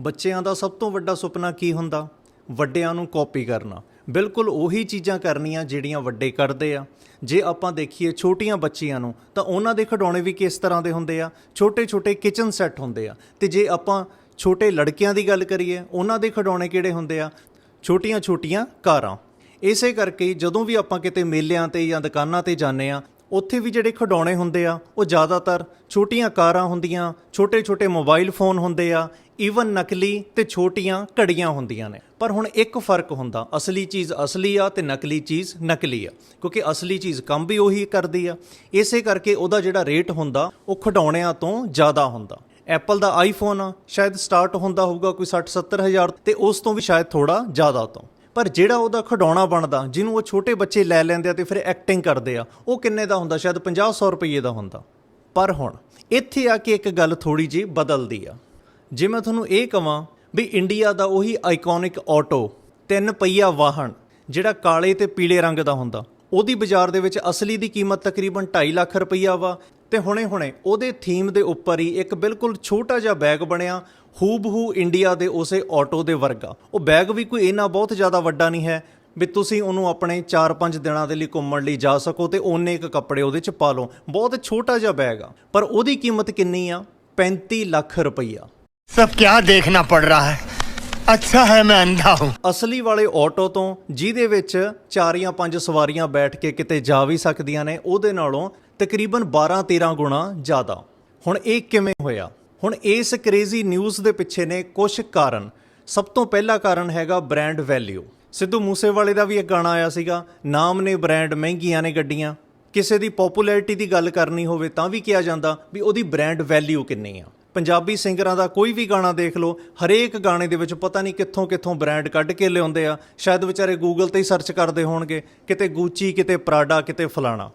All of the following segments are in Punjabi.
ਬੱਚਿਆਂ ਦਾ ਸਭ ਤੋਂ ਵੱਡਾ ਸੁਪਨਾ ਕੀ ਹੁੰਦਾ? ਵੱਡਿਆਂ ਨੂੰ ਕਾਪੀ ਕਰਨਾ। ਬਿਲਕੁਲ ਉਹੀ ਚੀਜ਼ਾਂ ਕਰਨੀਆਂ ਜਿਹੜੀਆਂ ਵੱਡੇ ਕਰਦੇ ਆ। ਜੇ ਆਪਾਂ ਦੇਖੀਏ ਛੋਟੀਆਂ ਬੱਚੀਆਂ ਨੂੰ, ਤਾਂ ਉਹਨਾਂ ਦੇ ਖਿਡੌਣੇ ਵੀ ਕਿਸ ਤਰ੍ਹਾਂ ਦੇ ਹੁੰਦੇ ਆ? ਛੋਟੇ-ਛੋਟੇ ਕਿਚਨ ਸੈੱਟ ਹੁੰਦੇ ਆ। ਤੇ ਜੇ ਆਪਾਂ ਛੋਟੇ ਲੜਕਿਆਂ ਦੀ ਗੱਲ ਕਰੀਏ, ਉਹਨਾਂ ਦੇ ਖਿਡੌਣੇ ਕਿਹੜੇ ਹੁੰਦੇ ਆ? ਛੋਟੀਆਂ-ਛੋਟੀਆਂ ਕਾਰਾਂ। ਇਸੇ ਕਰਕੇ ਜਦੋਂ ਵੀ ਆਪਾਂ ਕਿਤੇ ਮੇਲਿਆਂ ਤੇ ਜਾਂ ਦੁਕਾਨਾਂ ਤੇ ਜਾਂਦੇ ਆ, ਉੱਥੇ ਵੀ ਜਿਹੜੇ ਖਿਡੌਣੇ ਹੁੰਦੇ ਆ, ਉਹ ਜ਼ਿਆਦਾਤਰ ਛੋਟੀਆਂ ਕਾਰਾਂ ਹੁੰਦੀਆਂ, ਛੋਟੇ-ਛੋਟੇ ਮੋਬਾਈਲ ਫੋਨ ਹੁੰਦੇ ਆ ਈਵਨ ਨਕਲੀ ਤੇ ਛੋਟੀਆਂ ਘੜੀਆਂ ਹੁੰਦੀਆਂ ਨੇ। ਪਰ ਹੁਣ ਇੱਕ ਫ਼ਰਕ ਹੁੰਦਾ, ਅਸਲੀ ਚੀਜ਼ ਅਸਲੀ ਆ ਤੇ ਨਕਲੀ ਚੀਜ਼ ਨਕਲੀ ਆ, ਕਿਉਂਕਿ ਅਸਲੀ ਚੀਜ਼ ਕੰਮ ਵੀ ਉਹੀ ਕਰਦੀ ਆ। ਇਸੇ ਕਰਕੇ ਉਹਦਾ ਜਿਹੜਾ ਰੇਟ ਹੁੰਦਾ, ਉਹ ਖਿਡੌਣਿਆਂ ਤੋਂ ਜ਼ਿਆਦਾ ਹੁੰਦਾ। ਐਪਲ ਦਾ ਆਈਫੋਨ ਆ, ਸ਼ਾਇਦ ਸਟਾਰਟ ਹੁੰਦਾ ਹੋਊਗਾ ਕੋਈ 60 70 ਹਜ਼ਾਰ ਤੇ ਉਸ ਤੋਂ ਵੀ ਸ਼ਾਇਦ ਥੋੜਾ ਜ਼ਿਆਦਾ ਤੋਂ। ਪਰ ਜਿਹੜਾ ਉਹਦਾ ਖਿਡੌਣਾ ਬਣਦਾ, ਜਿਹਨੂੰ ਉਹ ਛੋਟੇ ਬੱਚੇ ਲੈ ਲੈਂਦੇ ਆ ਤੇ ਫਿਰ ਐਕਟਿੰਗ ਕਰਦੇ ਆ, ਉਹ ਕਿੰਨੇ ਦਾ ਹੁੰਦਾ? ਸ਼ਾਇਦ 50 100 ਰੁਪਏ ਦਾ ਹੁੰਦਾ। ਪਰ ਹੁਣ ਇੱਥੇ ਆ ਕੇ ਇੱਕ ਗੱਲ ਥੋੜੀ ਜਿਹੀ ਬਦਲਦੀ ਆ। ਜੇ ਮੈਂ ਤੁਹਾਨੂੰ ਇਹ ਕਹਾਂ ਵੀ ਇੰਡੀਆ ਦਾ ਉਹੀ ਆਈਕੋਨਿਕ ਆਟੋ ਤਿੰਨ ਪਹੀਆ ਵਾਹਨ, ਜਿਹੜਾ ਕਾਲੇ ਤੇ ਪੀਲੇ ਰੰਗ ਦਾ ਹੁੰਦਾ, ਉਹਦੀ ਬਾਜ਼ਾਰ ਦੇ ਵਿੱਚ ਅਸਲੀ ਦੀ ਕੀਮਤ ਤਕਰੀਬਨ 2.5 ਲੱਖ ਰੁਪਈਆ ਵਾ, ਤੇ ਹੁਣੇ-ਹੁਣੇ ਉਹਦੇ ਥੀਮ ਦੇ ਉੱਪਰ ਹੀ ਇੱਕ ਬਿਲਕੁਲ ਛੋਟਾ ਜਿਹਾ ਬੈਗ ਬਣਿਆ, ਹੂਬਹੂ ਇੰਡੀਆ ਦੇ ਉਸੇ ਆਟੋ ਦੇ ਵਰਗਾ। ਉਹ ਬੈਗ ਵੀ ਕੋਈ ਇੰਨਾ ਬਹੁਤ ਜ਼ਿਆਦਾ ਵੱਡਾ ਨਹੀਂ ਹੈ ਵੀ ਤੁਸੀਂ ਉਹਨੂੰ ਆਪਣੇ 4-5 ਦਿਨਾਂ ਦੇ ਲਈ ਘੁੰਮਣ ਲਈ ਜਾ ਸਕੋ ਤੇ ਓਨੇ ਇੱਕ ਕੱਪੜੇ ਉਹਦੇ ਚ ਪਾ ਲਓ। ਬਹੁਤ ਛੋਟਾ ਜਿਹਾ ਬੈਗ ਆ, ਪਰ ਉਹਦੀ ਕੀਮਤ ਕਿੰਨੀ ਆ? 35 ਲੱਖ ਰੁਪਈਆ। सब क्या देखना पड़ रहा है अच्छा है मैं अंधा हूँ ਅਸਲੀ ਵਾਲੇ ਆਟੋ ਤੋਂ ਜਿਹਦੇ ਵਿੱਚ ਚਾਰ ਜਾਂ ਪੰਜ ਸਵਾਰੀਆਂ ਬੈਠ ਕੇ ਕਿਤੇ ਜਾ ਵੀ ਸਕਦੀਆਂ ਨੇ ਉਹਦੇ ਨਾਲੋਂ ਤਕਰੀਬਨ 12-13 ਗੁਣਾ ਜ਼ਿਆਦਾ ਹੁਣ ਇਹ ਕਿਵੇਂ ਹੋਇਆ ਹੁਣ ਇਸ ਕ੍ਰੇਜ਼ੀ ਨਿਊਜ਼ ਦੇ ਪਿੱਛੇ ਨੇ ਕੁਝ ਕਾਰਨ ਸਭ ਤੋਂ ਪਹਿਲਾ ਕਾਰਨ ਹੈਗਾ ਬ੍ਰਾਂਡ ਵੈਲਿਊ ਸਿੱਧੂ ਮੂਸੇਵਾਲੇ ਦਾ ਵੀ ਇੱਕ ਗਾਣਾ ਆਇਆ ਸੀਗਾ ਨਾਮ ਨੇ ਬ੍ਰਾਂਡ ਮਹਿੰਗੀਆਂ ਨੇ ਗੱਡੀਆਂ ਕਿਸੇ ਦੀ ਪਪੂਲੈਰਿਟੀ ਦੀ ਗੱਲ ਕਰਨੀ ਹੋਵੇ ਤਾਂ ਵੀ ਕਿਹਾ ਜਾਂਦਾ ਵੀ ਉਹਦੀ ਬ੍ਰਾਂਡ ਵੈਲਿਊ ਕਿੰਨੀ ਆ ਪੰਜਾਬੀ ਸਿੰਗਰਾਂ ਦਾ ਕੋਈ ਵੀ ਗਾਣਾ ਦੇਖ ਲਓ, ਹਰੇਕ ਗਾਣੇ ਦੇ ਵਿੱਚ ਪਤਾ ਨਹੀਂ ਕਿੱਥੋਂ ਕਿੱਥੋਂ ਬ੍ਰਾਂਡ ਕੱਢ ਕੇ ਲਿਆਉਂਦੇ ਆ। ਸ਼ਾਇਦ ਵਿਚਾਰੇ ਗੂਗਲ ਤੇ ਹੀ ਸਰਚ ਕਰਦੇ ਹੋਣਗੇ, ਕਿਤੇ ਗੂਚੀ ਕਿਤੇ ਪ੍ਰਾਡਾ ਕਿਤੇ ਫਲਾਣਾ।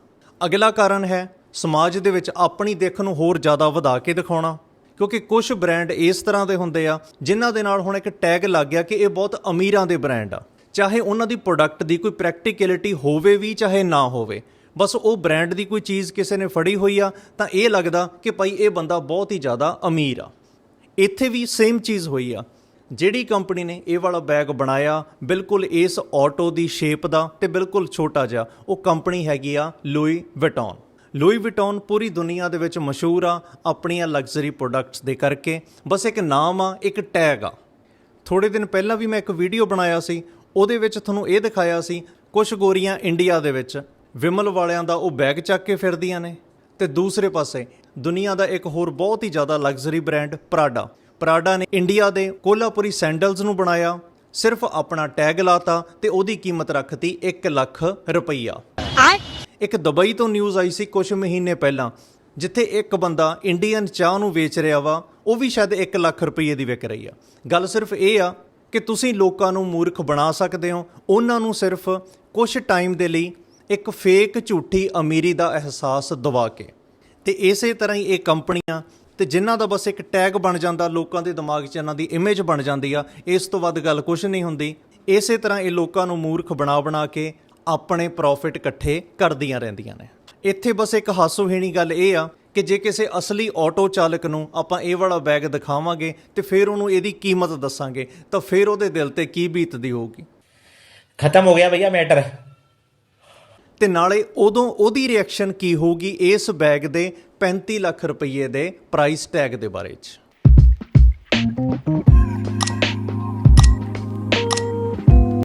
ਅਗਲਾ ਕਾਰਨ ਹੈ, ਸਮਾਜ ਦੇ ਵਿੱਚ ਆਪਣੀ ਦਿੱਖ ਨੂੰ ਹੋਰ ਜ਼ਿਆਦਾ ਵਧਾ ਕੇ ਦਿਖਾਉਣਾ। ਕਿਉਂਕਿ ਕੁਝ ਬ੍ਰਾਂਡ ਇਸ ਤਰ੍ਹਾਂ ਦੇ ਹੁੰਦੇ ਆ, ਜਿਨ੍ਹਾਂ ਦੇ ਨਾਲ ਹੁਣ ਇੱਕ ਟੈਗ ਲੱਗ ਗਿਆ ਕਿ ਇਹ ਬਹੁਤ ਅਮੀਰਾਂ ਦੇ ਬ੍ਰਾਂਡ ਆ। ਚਾਹੇ ਉਹਨਾਂ ਦੀ ਪ੍ਰੋਡਕਟ ਦੀ ਕੋਈ ਪ੍ਰੈਕਟੀਕੈਲਿਟੀ ਹੋਵੇ ਵੀ, ਚਾਹੇ ਨਾ ਹੋਵੇ। ਬਸ ਉਹ ਬ੍ਰਾਂਡ ਦੀ ਕੋਈ ਚੀਜ਼ ਕਿਸੇ ਨੇ ਫੜੀ ਹੋਈ ਆ, ਤਾਂ ਇਹ ਲੱਗਦਾ ਕਿ ਭਾਈ ਇਹ ਬੰਦਾ ਬਹੁਤ ਹੀ ਜ਼ਿਆਦਾ ਅਮੀਰ ਆ। ਇੱਥੇ ਵੀ ਸੇਮ ਚੀਜ਼ ਹੋਈ ਆ। ਜਿਹੜੀ ਕੰਪਨੀ ਨੇ ਇਹ ਵਾਲਾ ਬੈਗ ਬਣਾਇਆ, ਬਿਲਕੁਲ ਇਸ ਆਟੋ ਦੀ ਸ਼ੇਪ ਦਾ ਤੇ ਬਿਲਕੁਲ ਛੋਟਾ ਜਿਹਾ, ਉਹ ਕੰਪਨੀ ਹੈਗੀ ਆ ਲੂਈ ਵਿਟੌਨ ਲੂਈ ਵਿਟੌਨ ਪੂਰੀ ਦੁਨੀਆ ਦੇ ਵਿੱਚ ਮਸ਼ਹੂਰ ਆ, ਆਪਣੀਆਂ ਲਗਜ਼ਰੀ ਪ੍ਰੋਡਕਟਸ ਦੇ ਕਰਕੇ। ਬਸ ਇੱਕ ਨਾਮ ਆ, ਇੱਕ ਟੈਗ ਆ। ਥੋੜੇ ਦਿਨ ਪਹਿਲਾਂ ਵੀ ਮੈਂ ਇੱਕ ਵੀਡੀਓ ਬਣਾਇਆ ਸੀ, ਉਹਦੇ ਵਿੱਚ ਤੁਹਾਨੂੰ ਇਹ ਦਿਖਾਇਆ ਸੀ ਕੁਝ ਗੋਰੀਆਂ ਇੰਡੀਆ ਦੇ ਵਿੱਚ। ਵਿਮਲ ਵਾਲਿਆਂ ਦਾ ਉਹ ਬੈਗ ਚੱਕ ਕੇ ਫਿਰਦੀਆਂ ਨੇ। ਤੇ ਦੂਸਰੇ ਪਾਸੇ ਦੁਨੀਆ ਦਾ ਇੱਕ ਹੋਰ ਬਹੁਤ ਹੀ ਜ਼ਿਆਦਾ ਲਗਜ਼ਰੀ ਬ੍ਰਾਂਡ ਪ੍ਰਾਡਾ ਪ੍ਰਾਡਾ ਨੇ ਇੰਡੀਆ ਦੇ ਕੋਲਾਪੁਰੀ ਸੈਂਡਲਸ ਨੂੰ ਬਣਾਇਆ ਸਿਰਫ ਆਪਣਾ ਟੈਗ ਲਾਤਾ ਤੇ ਉਹਦੀ ਕੀਮਤ ਰੱਖਤੀ 1 ਲੱਖ ਰੁਪਈਆ। ਇੱਕ ਦੁਬਈ ਤੋਂ ਨਿਊਜ਼ ਆਈ ਸੀ ਕੁਝ ਮਹੀਨੇ ਪਹਿਲਾਂ ਜਿੱਥੇ ਇੱਕ ਬੰਦਾ ਇੰਡੀਅਨ ਚਾਹ ਨੂੰ ਵੇਚ ਰਿਹਾ ਵਾ ਉਹ ਵੀ ਸ਼ਾਇਦ 1 ਲੱਖ ਰੁਪਏ ਦੀ ਵਿਕ ਰਹੀ ਆ। ਗੱਲ ਸਿਰਫ ਇਹ ਆ ਕਿ ਤੁਸੀਂ ਲੋਕਾਂ ਨੂੰ ਮੂਰਖ ਬਣਾ ਸਕਦੇ ਹੋ ਉਹਨਾਂ ਨੂੰ ਸਿਰਫ ਕੁਝ ਟਾਈਮ ਦੇ ਲਈ ਇੱਕ ਫੇਕ ਝੂਠੀ ਅਮੀਰੀ ਦਾ ਅਹਿਸਾਸ ਦਿਵਾ ਕੇ। ਤੇ ਇਸੇ ਤਰ੍ਹਾਂ ਹੀ ਇਹ ਕੰਪਨੀਆਂ ਤੇ ਜਿਨ੍ਹਾਂ ਦਾ ਬਸ ਇੱਕ ਟੈਗ ਬਣ ਜਾਂਦਾ, ਲੋਕਾਂ ਦੇ ਦਿਮਾਗ 'ਚ ਇਹਨਾਂ ਦੀ ਇਮੇਜ ਬਣ ਜਾਂਦੀ ਆ, ਇਸ ਤੋਂ ਵੱਧ ਗੱਲ ਕੁਝ ਨਹੀਂ ਹੁੰਦੀ। ਇਸੇ ਤਰ੍ਹਾਂ ਇਹ ਲੋਕਾਂ ਨੂੰ ਮੂਰਖ ਬਣਾ ਬਣਾ ਕੇ ਆਪਣੇ ਪ੍ਰੋਫਿਟ ਇਕੱਠੇ ਕਰਦੀਆਂ ਰਹਿੰਦੀਆਂ ਨੇ। ਇੱਥੇ ਬਸ ਇੱਕ ਹਾਸੋਹੀਣੀ ਗੱਲ ਇਹ ਆ ਕਿ ਜੇ ਕਿਸੇ ਅਸਲੀ ਆਟੋ ਚਾਲਕ ਨੂੰ ਆਪਾਂ ਇਹ ਵਾਲਾ ਬੈਗ ਦਿਖਾਵਾਂਗੇ ਤੇ ਫਿਰ ਉਹਨੂੰ ਇਹਦੀ ਕੀਮਤ ਦੱਸਾਂਗੇ, ਤਾਂ ਫਿਰ ਉਹਦੇ ਦਿਲ ਤੇ ਕੀ ਬੀਤਦੀ ਹੋਊਗੀ। ਖਤਮ ਹੋ ਗਿਆ ਭਈਆ ਮੈਟਰ ਤੇ ਨਾਲੇ ਉਦੋਂ ਉਹਦੀ ਰਿਐਕਸ਼ਨ ਕੀ ਹੋਊਗੀ ਇਸ ਬੈਗ ਦੇ 35 ਲੱਖ ਰੁਪਏ ਦੇ ਪ੍ਰਾਈਸ ਟੈਗ ਦੇ ਬਾਰੇ 'ਚ?